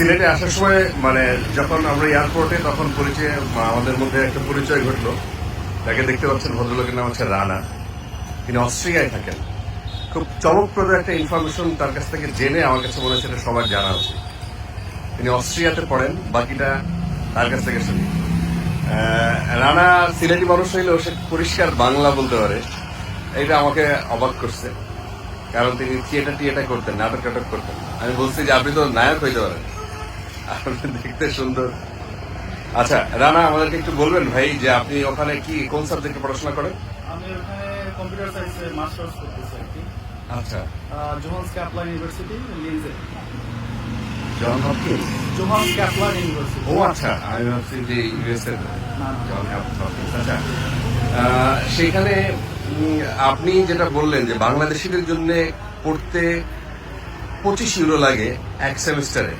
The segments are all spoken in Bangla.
সিলেটে আসার সময় মানে যখন আমরা এয়ারপোর্টে তখন পরিচয় আমাদের মধ্যে একটা পরিচয় ঘটলো। তাকে দেখতে পাচ্ছেন ভদ্রলোকের নাম হচ্ছে রানা। তিনি অস্ট্রিয়ায় থাকেন। খুব চমকপ্রদ একটা ইনফরমেশন তার কাছ থেকে জেনে আমার কাছে মনে হচ্ছে এটা সবার জানা উচিত। তিনি অস্ট্রিয়াতে পড়েন, বাকিটা তার কাছ থেকে শুনি। রানা সিলেটি মানুষ হইলেও সে পরিষ্কার বাংলা বলতে পারে। এটা আমাকে অবাক করছে। কারণ তিনি থিয়েটার টিয়েটা করতেন নাটক টাটক করতেন। আমি বলছি যে আপনি তো নায়ক হইতে পারেন। দেখতে সুন্দর। আচ্ছা রানা আমাদেরকে একটু বলবেন ভাই যে আপনি ওখানে কি কোন সাবজেক্টে পড়াশোনা করেন? আমি ওখানে কম্পিউটার সায়েন্সে মাস্টার্স করতেছি আর কি। আচ্ছা। জোহান্স ক্যাপলার ইউনিভার্সিটি লিনজে জন হপকিন্স জোহান্স ইউনিভার্সিটি ও আচ্ছা আমি ভাবছি যে ইউএসএ। জন হপকিন্স আচ্ছা। সেখানে আপনি যেটা বললেন যে বাংলাদেশিদের জন্য পড়তে পঁচিশ ইউরো লাগে এক সেমিস্টারে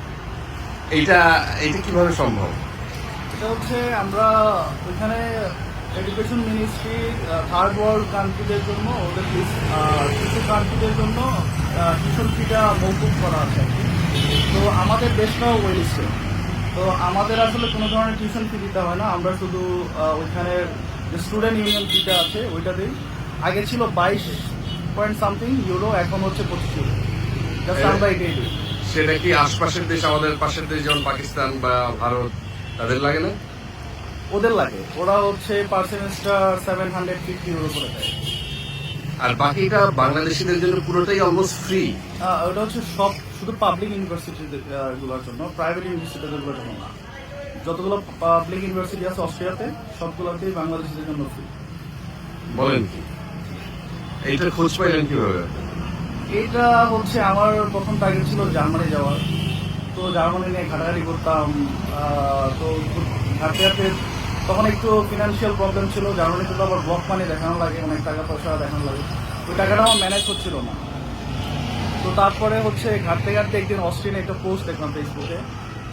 এইটা এইটা কীভাবে সম্ভব? এটা হচ্ছে আমরা ওইখানে এডুকেশন মিনিস্ট্রি থার্ড ওয়ার্ল্ড কান্ট্রিদের জন্য ওদের কিছু- কান্ট্রিদের জন্য টিউশন ফিটা মৌকুব করা আছে তো আমাদের দেশটাও ওই লিস্টে তো আমাদের আসলে কোনো ধরনের টিউশন ফি দিতে হয় না। আমরা শুধু ওইখানে যে স্টুডেন্ট ইউনিয়ন ফিটা আছে ওইটা দিই। আগে ছিল বাইশ পয়েন্ট সামথিং ইউরো এখন হচ্ছে পঁচিশ ইউরো জাস্ট আমরা এটাই দিই। সেটা কি আশপাশের দেশ আমাদের পাশের দেশ যেমন পাকিস্তান বা ভারত তাদের লাগে না? ওদের লাগে। ওরা হচ্ছে per semester seven hundred fifty euro করে দেয়। আর বাকিটা বাংলাদেশিদের জন্য পুরোটাই অলমোস্ট ফ্রি আহ, ওটা হচ্ছে সব শুধু পাবলিক ইউনিভার্সিটি গুলোর জন্য প্রাইভেট ইউনিভার্সিটিগুলোর জন্য না। যতগুলো পাবলিক ইউনিভার্সিটি আছে অস্ট্রিয়াতে সবগুলোতেই বাংলাদেশিদের জন্য ফ্রি বলেন কি? এইটা খোঁজ পাইলেন কীভাবে? এইটা হচ্ছে আমার প্রথম টার্গেট ছিল জার্মানি যাওয়ার। তো জার্মানি নিয়ে ঘাটাঘাটি করতাম তো ঘাটতে ঘাটতে তখন একটু ফিনান্সিয়াল প্রবলেম ছিল। জার্মানিতে তো আবার ব্লক মানি দেখানো লাগে অনেক টাকা পয়সা দেখানো লাগে। ওই টাকাটা আমার ম্যানেজ হচ্ছিল না। তো তারপরে হচ্ছে ঘাটতে ঘাটতে একদিন অস্ট্রিনে একটা পোস্ট দেখলাম ফেসবুকে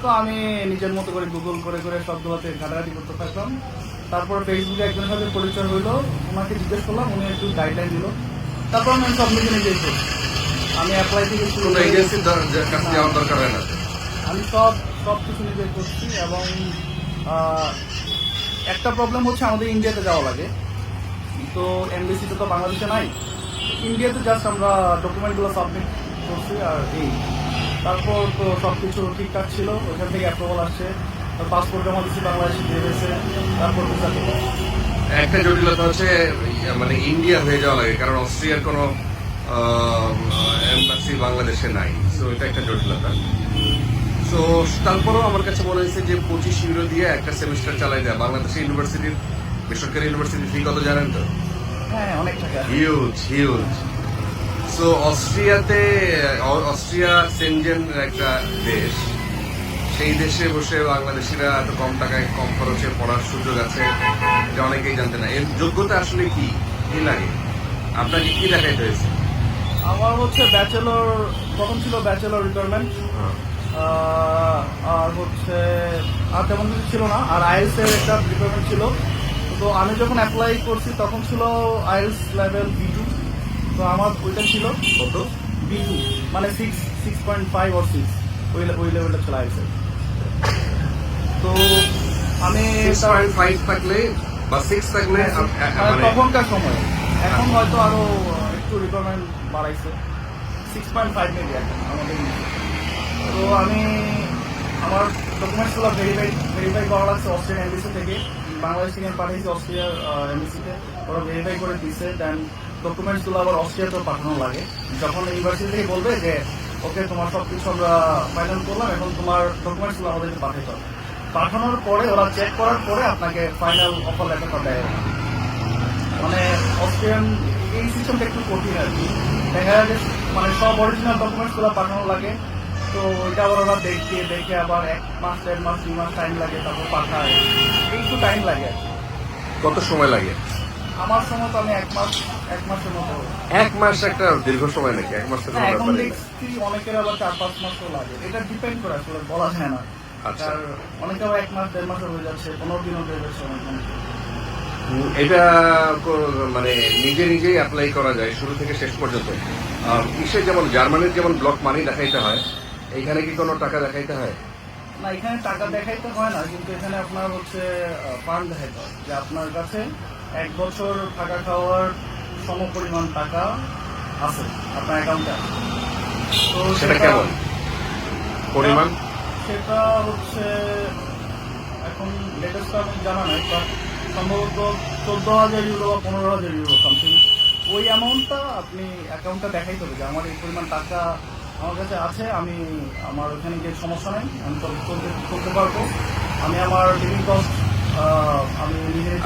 তো আমি নিজের মতো করে গুগল করে করে সবগুলোতে ঘাটাঘাটি করতে থাকলাম। তারপর ফেসবুকে একজনের সাথে পরিচয় হইল। ওনাকে জিজ্ঞেস করলাম, উনি একটু গাইডলাইন দিল। তারপর আমি সব নিজে নিজেই করছি। আমি অ্যাপ্লাই থেকে শুরু কোনো এজেন্সির কাছে যাওয়ার দরকার হয় না? আমি সব সব কিছু নিজে করছি এবং একটা প্রবলেম হচ্ছে আমাদের ইন্ডিয়াতে যাওয়া লাগে। তো এমবিসিতে তো বাংলাদেশে নাই। ইন্ডিয়াতে জাস্ট আমরা ডকুমেন্টগুলো সাবমিট করছি আর এই। তারপর তো সব কিছু ঠিকঠাক ছিল। ওইখান থেকে অ্যাপ্রুভাল আসছে। পাসপোর্ট জমা দিচ্ছি বাংলাদেশে দিয়ে দিয়েছে তারপর ভিসা একটা জটিলতা হচ্ছে মানে ইন্ডিয়া হয়ে যাওয়া লাগে। কারণ অস্ট্রিয়ার কোনো এম্বাসি বাংলাদেশে নাই। সো এটা একটা জটিলতা। সো তারপরেও আমার কাছে মনে হয়েছে যে পঁচিশ ইউরো দিয়ে একটা সেমিস্টার চালাই দেয়। বাংলাদেশের ইউনিভার্সিটির বেসরকারি ইউনিভার্সিটির ফি কত জানেন তো? হিউজ হিউজ সো অস্ট্রিয়াতে অস্ট্রিয়া সেনজেন একটা দেশ। সেই দেশে বসে বাংলাদেশিরা এত কম টাকায় কম খরচে পড়ার সুযোগ আছে এটা অনেকেই জানতে না। এর যোগ্যতা আসলে কি? কি লাগে? আপনাকে কি দেখাইতে হয়েছে? আমার হচ্ছে ব্যাচেলর তখন ছিল ব্যাচেলর রিকোয়ারমেন্ট আর হচ্ছে আর তেমন কিছু ছিল না। আর আইএলস এর একটা রিকোয়ারমেন্ট ছিল। তো আমি যখন অ্যাপ্লাই করছি তখন ছিল আইএলস লেভেল বি টু তো আমার ওইটা ছিল কত? বি টু মানে six six point five or six ওই ওই লেভেলটা ছিল আইএলস তো আমি ফাইভ থাকলে বা সিক্স থাকলে আ- মানে মানে তখনকার সময়। এখন হয়তো আরও রিকোয়ারমেন্ট বাড়াইছে। সিক্স পয়েন্ট ফাইভ এখন আমাদের তো আমি আমার ডকুমেন্টসগুলো ভেরিফাই ভেরিফাই করা লাগছে অস্ট্রেলিয়ান এমবিসি থেকে। বাংলাদেশ থেকে পাঠিয়েছি অস্ট্রিয়ার এমবিসিতে ওরা ভেরিফাই করে দিচ্ছে দেন ডকুমেন্টসগুলো আবার অস্ট্রিয়াতেও পাঠানো লাগে। যখন ইউনিভার্সিটি থেকে বলবে যে, ওকে, তোমার সব কিছু আমরা ফাইনাল করলাম, এখন তোমার ডকুমেন্টসগুলো আমাদেরকে পাঠাতে হবে পাঠানোর পরে ওরা চেক করার পরে আপনাকে ফাইনাল অফার লেটারটা দেয়। মানে অস্ট্রিয়ান এই সিস্টেমটা একটু কঠিন আর কি। দেখা যায় যে মানে সব অরিজিনাল ডকুমেন্টসগুলো পাঠানো লাগে। তো ওইটা আবার ওরা দেখে দেখে আবার এক মাস দেড় মাস দুই মাস টাইম লাগে তারপর পাঠায়। একটু টাইম লাগে আর। কত সময় লাগে? আমার সময় তো আমি এক মাস এক মাসের মতো। এক মাস একটা দীর্ঘ সময় নাকি? এক মাস তো কোনো হ্যাঁ, এখন ব্যাপারই দেখছি অনেকের আবার চার পাঁচ মাসও লাগে। এটা ডিপেন্ড করে আসলে বলা যায় না। আচ্ছা। আর অনেকে আবার এক মাস দেড় মাসও হয়ে যাচ্ছে পনেরো দিনও হয়ে যাচ্ছে অনেক এটা মানে নিজে নিজেই অ্যাপ্লাই করা যায় শুরু থেকে শেষ পর্যন্ত। আর ইসে যেমন জার্মানির যেমন ব্লক মানি দেখাইতে হয় এইখানে কি কোনো টাকা দেখাইতে হয়? না এখানে টাকা দেখাইতে হয় না কিন্তু এখানে আপনার হচ্ছে ফান্ড দেখাইতে হয়। যে আপনার কাছে এক বছর থাকা খাওয়ার সমপরিমাণ টাকা আছে আপনার অ্যাকাউন্টে আছে। তো সেটা কেমন? পরিমাণ? সেটা হচ্ছে এখন লেটেস্ট আমি জানা নাই বাট সম্ভবত চোদ্দ হাজার ইউরো বা পনেরো হাজার ইউরো সামথিং ওই অ্যামাউন্টটা আপনি অ্যাকাউন্টটা দেখাইতে হবে যে আমার এই পরিমাণ টাকা আমার কাছে আছে আমি আমার ওখানে গিয়ে সমস্যা নেই আমি চল- চলতে চলতে পারব। আমি আমার লিভিং কস্ট আমি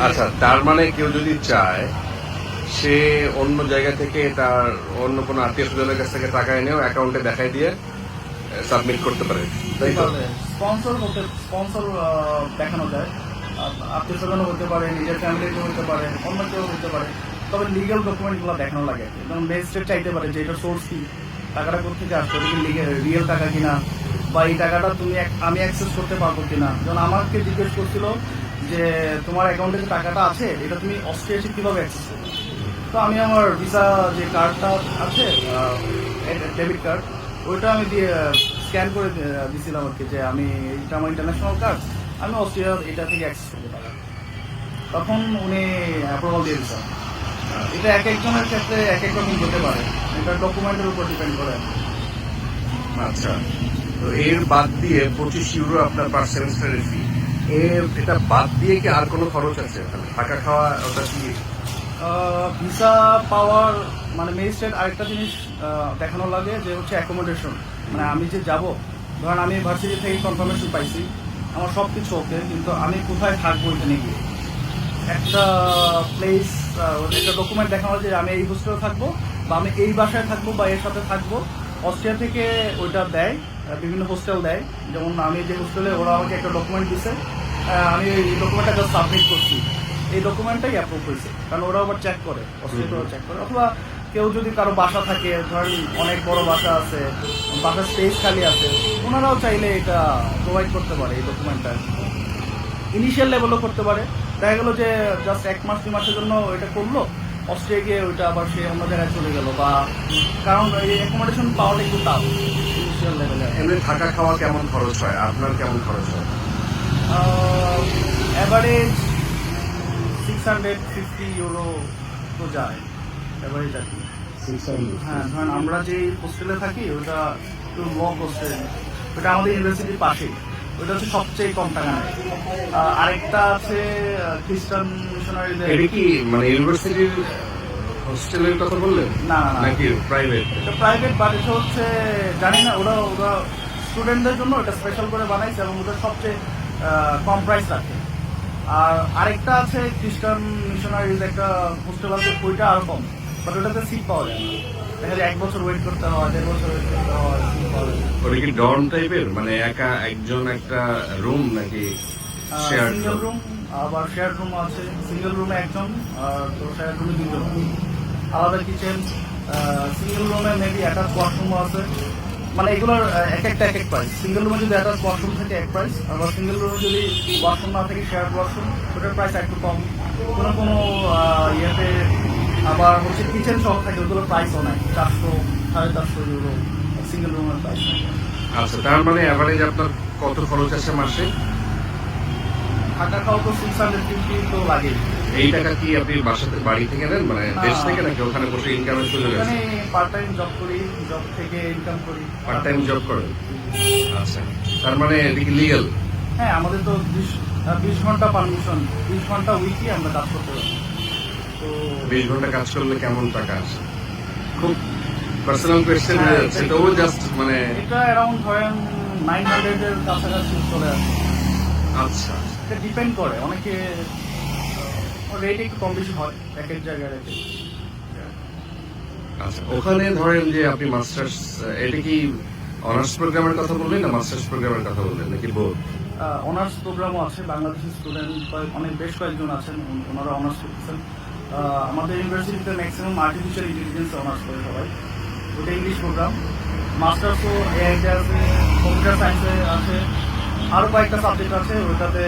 আচ্ছা তার মানে কেউ যদি চায় সে অন্য জায়গা থেকে তার অন্য কোনো আত্মীয় স্বজনের কাছ থেকে টাকা এনেও অ্যাকাউন্টে দেখাই দিয়ে সাবমিট করতে পারে। তাই তো? স্পন্সর স্পন্সর দেখানো যায়। আত্মীয় স্বজনও হতে পারে, নিজের ফ্যামিলিতে হতে পারে অন্য কেউ হতে পারে। তবে লিগাল ডকুমেন্টগুলো দেখানো লাগে। যেমন ম্যাজিস্ট্রেট চাইতে পারে যে এটা সোর্স কি, টাকাটা কোথেকে আসছে কি রিয়েল টাকা কিনা, বা এই টাকাটা তুমি আমি অ্যাক্সেস করতে পারব কিনা। যেমন আমাকে জিজ্ঞেস করছিল যে তোমার অ্যাকাউন্টে যে টাকাটা আছে, এটা তুমি অস্ট্রিয়া কীভাবে অ্যাক্সেস করবে? তো আমি আমার ভিসা যে কার্ডটা আছে ডেবিট কার্ড ওইটা আমি দিয়ে স্ক্যান করে দিয়ে- দিছিলাম আর কি যে আমি, এটা আমার ইন্টারন্যাশনাল কার্ড আমি অস্ট্রিয়ার এটা থেকে অ্যাক্সেস করতে পারলাম। তখন উনি অ্যাপ্রুভাল দিয়ে দিচ্ছেন এটা এক একজনের ক্ষেত্রে এক এক রকম হতে পারে। এটা ডকুমেন্টের উপর ডিপেন্ড করে। আচ্ছা। তো এর বাদ দিয়ে পঁচিশ ইউরো আপনার পার সেমিস্টারের ফি এর এটা বাদ দিয়ে কি আর কোনো খরচ আছে? মানে থাকা খাওয়া ওটা কি? ভিসা পাওয়ার মানে ম্যাজিস্ট্রেট আরেকটা জিনিস দেখানো লাগে যে হচ্ছে অ্যাকোমোডেশন মানে আমি যে যাব ধরেন আমি ভার্সিটি থেকে কনফার্মেশন পাইছি। আমার সব কিছু ওকে কিন্তু আমি কোথায় থাকব এখানে গিয়ে? একটা প্লেস একটা ডকুমেন্ট দেখানো যে আমি এই হোস্টেলে থাকব, বা আমি এই বাসায় থাকব, বা এর সাথে থাকব। অস্ট্রিয়া থেকে ওইটা দেয় বিভিন্ন হোস্টেল দেয়। যেমন আমি যে হোস্টেলে ওরা আমাকে একটা ডকুমেন্ট দিছে। আমি এই ডকুমেন্টটা সাবমিট করছি। এই ডকুমেন্টটাই অ্যাপ্রুভ হয়েছে। কারণ ওরা আবার চেক করে অস্ট্রিয়া চেক করে। অথবা কেউ যদি কারও বাসা থাকে ধরেন অনেক বড় বাসা আছে বাসার স্পেস খালি আছে ওনারাও চাইলে এটা প্রোভাইড করতে পারে এই ডকুমেন্টটা ইনিশিয়াল লেভেলও করতে পারে। দেখা গেলো যে জাস্ট এক মাস দুই মাসের জন্য এটা করল অস্ট্রিয়া গিয়ে ওইটা আবার সে অন্য জায়গায় চলে গেল বা কারণ এই অ্যাকোমোডেশন পাওয়াটা একটু টাফ ইনিশিয়াল লেভেলে এমনি থাকা খাওয়া কেমন খরচ হয়? আপনার কেমন খরচ হয়? Average six hundred fifty euro তো যায় অ্যাভারেজ আর কি। হ্যাঁ ধরেন আমরা যে হোস্টেলে থাকি ওটা একটু ল হোস্টেল ওটা আমাদের ইউনিভার্সিটির পাশেই। ওটা হচ্ছে সবচেয়ে কম টাকা নেয়। আরেকটা আছে খ্রিস্টান মিশনারিদের এটা কি মানে ইউনিভার্সিটির হোস্টেলের কথা বললেন? না নাকি প্রাইভেট এটা প্রাইভেট বাট এটা হচ্ছে জানি না ওরা ওরা স্টুডেন্টদের জন্য এটা স্পেশাল করে বানাইছে এবং ওটা সবচেয়ে কম প্রাইস রাখে। আর আরেকটা আছে খ্রিস্টান মিশনারিজ একটা হোস্টেল আছে ওইটা আরও কম। বাট ওটাতে সিট পাওয়া যায় না। দেখা যায় এক বছর ওয়েট করতে হয় দেড় বছর ওয়েট করতে হয় seat পাওয়া যায় ওটা কি ডর্ম টাইপের মানে একা একজন একটা রুম নাকি শেয়ার রুম আবার শেয়ার রুম আছে। সিঙ্গেল রুমে একজন আর তো শেয়ার রুমে দুজন আলাদা কিচেন সিঙ্গেল রুমে মেবি অ্যাটাচ ওয়াশরুমও আছে। মানে এগুলোর এক একটা এক এক প্রাইস সিঙ্গেল রুমে যদি অ্যাটাচ ওয়াশরুম থাকে এক প্রাইস আবার সিঙ্গেল রুমে যদি ওয়াশরুম না থাকে শেয়ার ওয়াশরুম ওটার প্রাইস একটু কম। কোনো কোনো ইয়েতে আবার হচ্ছে কিচেন সহ থাকে ওগুলোর প্রাইসও নাই। চারশো সাড়ে চারশো ইউরো সিঙ্গেল রুমের প্রাইস আচ্ছা তার মানে অ্যাভারেজ আপনার কত খরচ আছে মাসে? থাকা খাওয়া তো সিক্স হান্ড্রেড ফিফটি তো লাগেই। এই টাকা কি আপনি বাসাতে বাড়ি থেকে নেন? মানে দেশ থেকে নাকি ওখানে বসে ইনকামের সুযোগ আছে? পার্ট টাইম জব করি জব থেকে ইনকাম করি। পার্ট টাইম জব করেন? আচ্ছা তার মানে হ্যাঁ আমাদের তো বিশ বিশ ঘণ্টা পারমিশন বিশ ঘণ্টা উইকলি আমরা কাজ করতে পারি। বিশ ঘণ্টা কাজ করলে কেমন টাকা আসে? খুব পার্সোনাল কোয়েশ্চেন হ্যাঁ, সেটাও জাস্ট মানে এটা অ্যারাউন্ড ধরেন নাইন হান্ড্রেডের কাছাকাছি চলে আসে। আচ্ছা। এটা ডিপেন্ড করে অনেকে রেট একটু কম বেশি হয় এক এক জায়গায় রেটে আচ্ছা ওখানে ধরেন যে আপনি মাস্টার্স এটা কি অনার্স প্রোগ্রামের কথা বললেন না মাস্টার্স প্রোগ্রামের কথা বললেন নাকি বোধ অনার্স প্রোগ্রামও আছে বাংলাদেশি স্টুডেন্ট অনেক বেশ কয়েকজন আছেন ওনারা অনার্স করতেছেন। আমাদের ইউনিভার্সিটিতে ম্যাক্সিমাম আর্টিফিশিয়াল ইন্টেলিজেন্স অনার্স করে সবাই। ওটা ইংলিশ প্রোগ্রাম মাস্টার্সও এআইতে আছে কম্পিউটার সায়েন্সে আছে। আরও কয়েকটা সাবজেক্ট আছে ওটাতে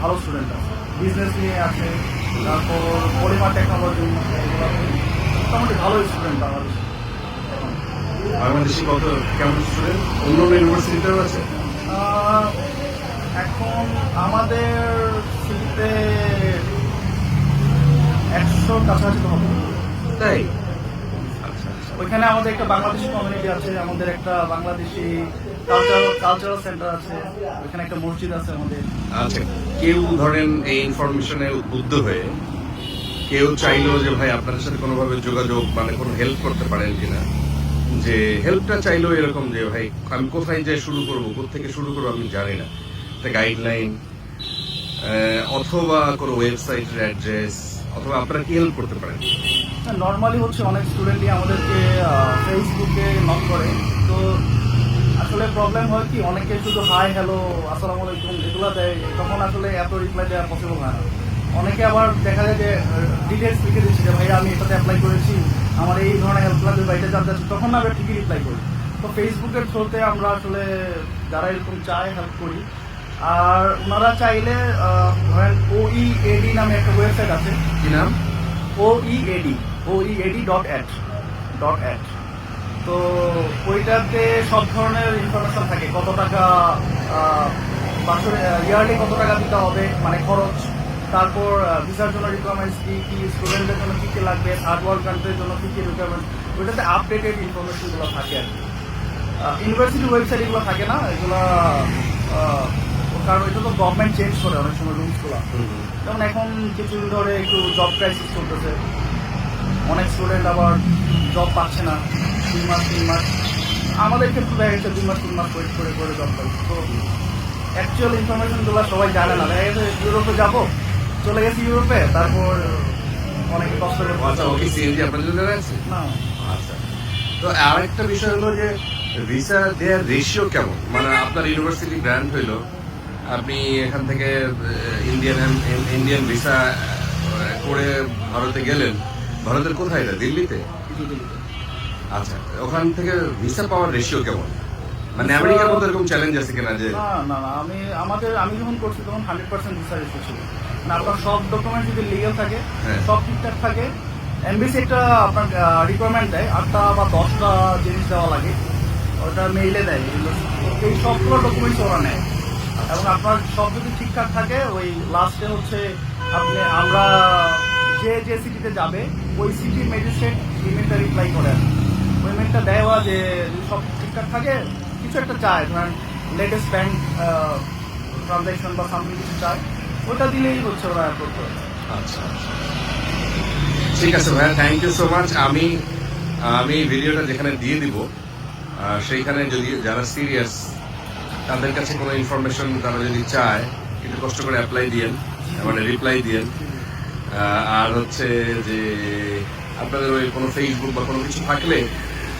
ভালো স্টুডেন্ট আছে। বিজনেস নিয়ে আছে তারপর পলিমার টেকনোলজি মোটামুটি ভালো স্টুডেন্ট বাংলাদেশে। বাংলাদেশি কত কেমন স্টুডেন্ট অন্য অন্য ইউনিভার্সিটিতেও আছে এখন আমাদের সিটিতে একশো কাছাকাছি তো হবে। তাই? আচ্ছা আচ্ছা। ওইখানে আমাদের একটা বাংলাদেশি কমিউনিটি আছে আমাদের একটা বাংলাদেশি কালচারাল কালচারাল সেন্টার আছে ওইখানে একটা মসজিদ আছে আমাদের। আচ্ছা কেউ ধরেন এই ইনফরমেশনে উদ্বুদ্ধ হয়ে কেউ চাইলো যে ভাই আপনাদের সাথে কোনোভাবে যোগাযোগ মানে কোনো হেল্প করতে পারেন কিনা যে হেল্পটা চাইলো এরকম যে ভাই আমি কোথায় যে শুরু করব থেকে শুরু করব আমি জানি না। একটা গাইডলাইন অথবা কোনো ওয়েবসাইটের অ্যাড্রেস অথবা আপনারা হেল্প করতে পারেন? নর্মালি হচ্ছে অনেক স্টুডেন্টই আমাদেরকে ফেসবুকে নক করে। তো আসলে প্রবলেম হয় কি, অনেকে শুধু হাই হ্যালো আসসালামু আলাইকুম এগুলো দেয়, তখন আসলে এত রিপ্লাই দেওয়া পসিবল হয় না। অনেকে আবার দেখা যায় যে ডিটেলস লিখে দিচ্ছে যে ভাই আমি এটাতে অ্যাপ্লাই করেছি, আমার এই ধরনের হেল্প লাগবে বা এটা জানতে চাচ্ছি তখন না, আমরা ঠিকই রিপ্লাই করি। তো ফেসবুকের থ্রুতে আমরা আসলে যারা এরকম চায় হেল্প করি। আর ওনারা চাইলে ধরেন ওইএডি নামে একটা ওয়েবসাইট আছে। কি নাম? OeAD OeAD dot at dot at তো ওইটাতে সব ধরনের ইনফরমেশন থাকে। কত টাকা বছরে ইয়ারলি কত টাকা দিতে হবে মানে খরচ। তারপর ভিসার জন্য রিকোয়ারমেন্টস কি কি স্টুডেন্টদের জন্য কী কি লাগবে থার্ড ওয়ার্ল্ড কান্ট্রির জন্য কী কি রিকোয়ারমেন্ট ওইটাতে আপডেটেড ইনফরমেশনগুলো থাকে আর কি। ইউনিভার্সিটি ওয়েবসাইট এগুলো থাকে না? এগুলো কারণ এটা তো গভর্নমেন্ট চেঞ্জ করে অনেক সময় রুলসগুলো যেমন এখন কিছুদিন ধরে একটু জব ক্রাইসিস চলতেছে। অনেক স্টুডেন্ট আবার জব পাচ্ছে না দুই মাস তিন মাস। আমাদের ক্ষেত্রে দেখা গেছে দুই মাস তিন মাস ওয়েট করে করে জব পাই। তো অ্যাকচুয়াল ইনফরমেশনগুলো সবাই জানে না। দেখা গেছে ইউরোপে যাব চলে গেছি ইউরোপে তারপর অনেকে কষ্ট করে আচ্ছা ওকে সিএনজি আপনাদের জন্য আছে? না। আচ্ছা। তো আরেকটা বিষয় হলো যে ভিসা দেওয়ার রেশিও কেমন? মানে আপনার ইউনিভার্সিটি গ্র্যান্ড হইল আপনি এখান থেকে ইন্ডিয়ান ইন্ডিয়ান ভিসা করে ভারতে গেলেন। ভারতের কোথায় এটা? দিল্লিতে? আচ্ছা ওখান থেকে ভিসা পাওয়ার রেশিও কেমন? মানে আমেরিকার মতো এরকম চ্যালেঞ্জ আছে কিনা যে না না না আমি আমাদের আমি যখন করছি তখন হান্ড্রেড পার্সেন্ট ভিসা রেসিভ ছিল। মানে আপনার সব ডকুমেন্ট যদি লিগাল থাকে হ্যাঁ। সব ঠিকঠাক থাকে এমবিসি একটা আপনার রিকোয়ারমেন্ট দেয় আটটা বা দশটা জিনিস দেওয়া লাগে। ওটা মেইলে দেয়। এই সবগুলো ডকুমেন্টস ওরা নেয়। এবং আপনার সব যদি ঠিকঠাক থাকে, ওই লাস্টে হচ্ছে আপনি আমরা যে যে সিটিতে যাবে, ওই সিটির ম্যাজিস্ট্রেট ইমেলটা রিপ্লাই করে ওই মেলটা দেওয়া যে সব ঠিকঠাক থাকে, কিছু একটা চায়, ধরেন লেটেস্ট ব্যাংক ট্রানজাকশন বা সামথিং কিছু চায়, ওটা দিলেই হচ্ছে ওরা অ্যাপ্রুভ করে আচ্ছা আচ্ছা। ঠিক আছে ভাইয়া থ্যাংক ইউ সো মাচ আমি আমি ভিডিওটা যেখানে দিয়ে দিব সেইখানে যদি যারা সিরিয়াস তাদের কাছে কোনো ইনফরমেশন তারা যদি চায় একটু কষ্ট করে অ্যাপ্লাই দিয়েন মানে রিপ্লাই দিয়েন। আর হচ্ছে যে আপনাদের ওই কোনো ফেসবুক বা কোনো কিছু থাকলে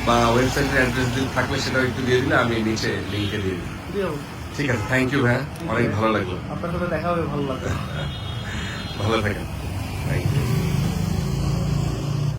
বা ওয়েবসাইটের অ্যাড্রেস যদি থাকলে সেটাও একটু দিয়ে দিলে আমি নিচে লিঙ্কে দিয়ে দিই ঠিক আছে থ্যাংক ইউ ভাইয়া অনেক ভালো লাগল। আপনার সাথে দেখা হবে ভালো লাগবে। ভালো থাকেন।